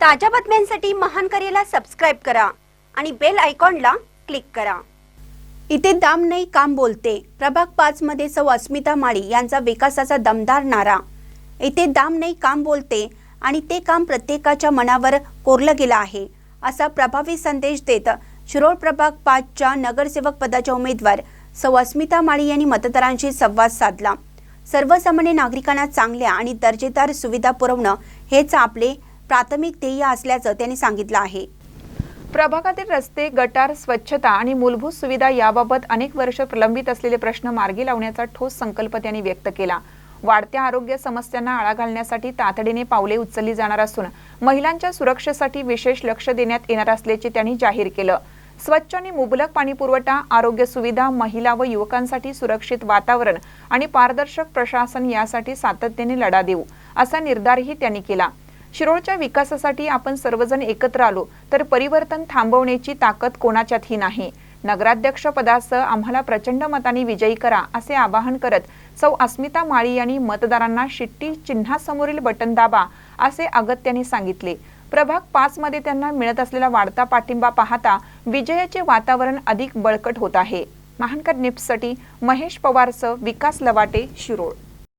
ताज्या बातम्यांसाठी महान करेला सबस्क्राईब करा आणि बेल आयकॉनला क्लिक करा. इथे दाम नाही काम बोलते. प्रभाग पाच मध्ये सौ अस्मिता माळी यांचा विकासाचा दमदार नारा. इथे दाम नाही काम बोलते आणि ते काम प्रत्येकाच्या मनावर कोरलं गेलं आहे असा प्रभावी संदेश देत शिरोळ प्रभाग पाचच्या नगरसेवक पदाच्या उमेदवार सौ अस्मिता माळी यांनी मतदारांशी संवाद साधला. सर्वसामान्य नागरिकांना चांगल्या आणि दर्जेदार सुविधा पुरवणं हेच आपले प्राथमिक ध्येय असल्याचं त्यांनी सांगितलं आहे. प्रभागातील रस्ते गटार स्वच्छता आणि मूलभूत सुविधा याबाबत अनेक वर्ष प्रलंबित असलेले प्रश्न मार्गी लावण्याचा ठोस संकल्प त्यांनी व्यक्त केला. वाढत्या आरोग्य समस्यांना आळा घालण्यासाठी तातडीने पावले उचलली जाणार असून महिलांच्या सुरक्षेसाठी विशेष लक्ष देण्यात येणार असल्याचे त्यांनी जाहीर केलं. स्वच्छ आणि मुबलक पाणीपुरवठा आरोग्य सुविधा महिला व युवकांसाठी सुरक्षित वातावरण आणि पारदर्शक प्रशासन यासाठी सातत्याने लढा देऊ असा निर्धारही त्यांनी केला. शिरोळच्या विकासासाठी आपण सर्वजण एकत्र आलो तर परिवर्तन थांबवण्याची ताकद कोणाच्यातही नाही. नगराध्यक्ष पदासह आम्हाला प्रचंड मताने विजयी करा असे आवाहन करत सौ अस्मिता माळी यांनी मतदारांना शिट्टी चिन्हासमोरील बटन दाबा असे अगत्याने सांगितले. प्रभाग पाच मध्ये त्यांना मिळत असलेला वाढता पाठिंबा पाहता विजयाचे वातावरण अधिक बळकट होत आहे. महानकर निप्ससाठी महेश पवारसह विकास लवाटे शिरोळ.